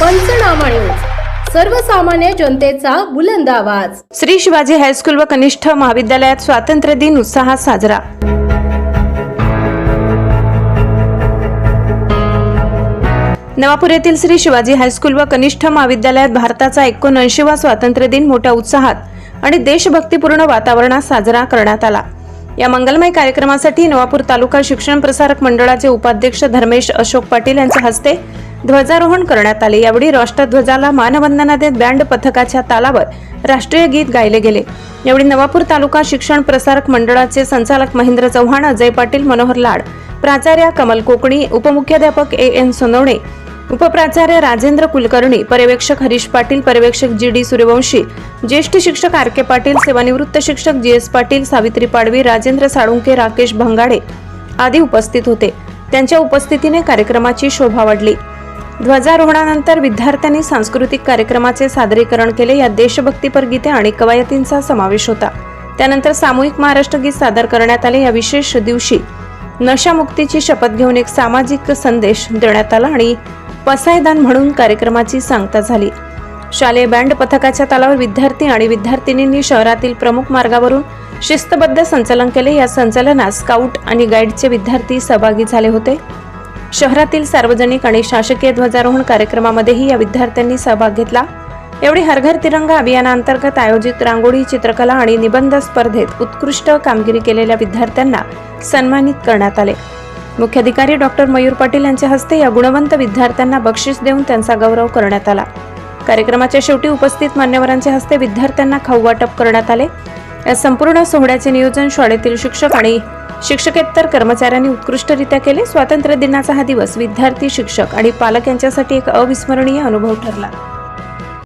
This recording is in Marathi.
पंचनामा न्यूज. सर्वसामान्य जनतेचा बुलंद आवाज. श्री शिवाजी हायस्कूल व कनिष्ठ महाविद्यालयात स्वातंत्र्य दिन उत्साहात साजरा. नवापूर येथील श्री शिवाजी हायस्कूल व कनिष्ठ महाविद्यालयात भारताचा एकोणऐंशीवा स्वातंत्र्य दिन मोठ्या उत्साहात आणि देशभक्तीपूर्ण वातावरणात साजरा करण्यात आला. या मंगलमय कार्यक्रमासाठी नवापूर तालुका शिक्षण प्रसारक मंडळाचे उपाध्यक्ष धर्मेश अशोक पाटील यांच्या हस्ते ध्वजारोहण करण्यात आले. यावेळी राष्ट्रध्वजाला मानवंदना देत बँड पथकाच्या तालावर राष्ट्रीय गीत गायले गेले. यावेळी नवापूर तालुका शिक्षण प्रसारक मंडळाचे संचालक महेंद्र चव्हाण अजय पाटील मनोहर लाड प्राचार्य कमल कोकणी उपमुख्याध्यापक ए एन सोनवणे उपप्राचार्य राजेंद्र कुलकर्णी पर्यवेक्षक हरीश पाटील पर्यवेक्षक जी डी सूर्यवंशी ज्येष्ठ शिक्षक आर के पाटील सेवानिवृत्त शिक्षक जी एस पाटील सावित्री पाडवी राजेंद्र साळुंके राकेश भंगाडे आदी उपस्थित होते. त्यांच्या उपस्थितीने कार्यक्रमाची शोभा वाढली. ध्वजारोहणानंतर विद्यार्थ्यांनी सांस्कृतिक कार्यक्रमाचे सादरीकरण केले. यात देशभक्तीपर गीते आणि कवायतींचा समावेश होता. त्यानंतर सामूहिक महाराष्ट्र गीत सादर करण्यात आले. या विशेष दिवशी नशामुक्तीची शपथ घेऊन एक सामाजिक संदेश देण्यात आला आणि पसायदान म्हणून कार्यक्रमाची सांगता झाली. शालेय बँड पथकाच्या तालावर विद्यार्थी आणि विद्यार्थिनींनी शहरातील प्रमुख मार्गावरून शिस्तबद्ध संचलन केले. या संचलनात स्काउट आणि गाईडचे विद्यार्थी सहभागी झाले होते. शहरातील सार्वजनिक आणि शासकीय ध्वजारोहण कार्यक्रमामध्येही या विद्यार्थ्यांनी सहभाग घेतला. एवढी हरघर तिरंगा अभियानांतर्गत आयोजित रांगोळी चित्रकला आणि निबंध स्पर्धेत उत्कृष्ट कामगिरी केलेल्या विद्यार्थ्यांना सन्मानित करण्यात आले. मुख्याधिकारी डॉक्टर मयूर पाटील यांच्या हस्ते या गुणवंत विद्यार्थ्यांना बक्षीस देऊन त्यांचा गौरव करण्यात आला. कार्यक्रमाच्या शेवटी उपस्थित मान्यवरांच्या हस्ते विद्यार्थ्यांना खाऊ वाटप करण्यात आले. या संपूर्ण सोहळ्याचे नियोजन शाळेतील शिक्षक आणि शिक्षकेतर कर्मचाऱ्यांनी उत्कृष्टरित्या केले. स्वातंत्र्य दिनाचा हा दिवस विद्यार्थी शिक्षक आणि पालक यांच्यासाठी एक अविस्मरणीय अनुभव ठरला.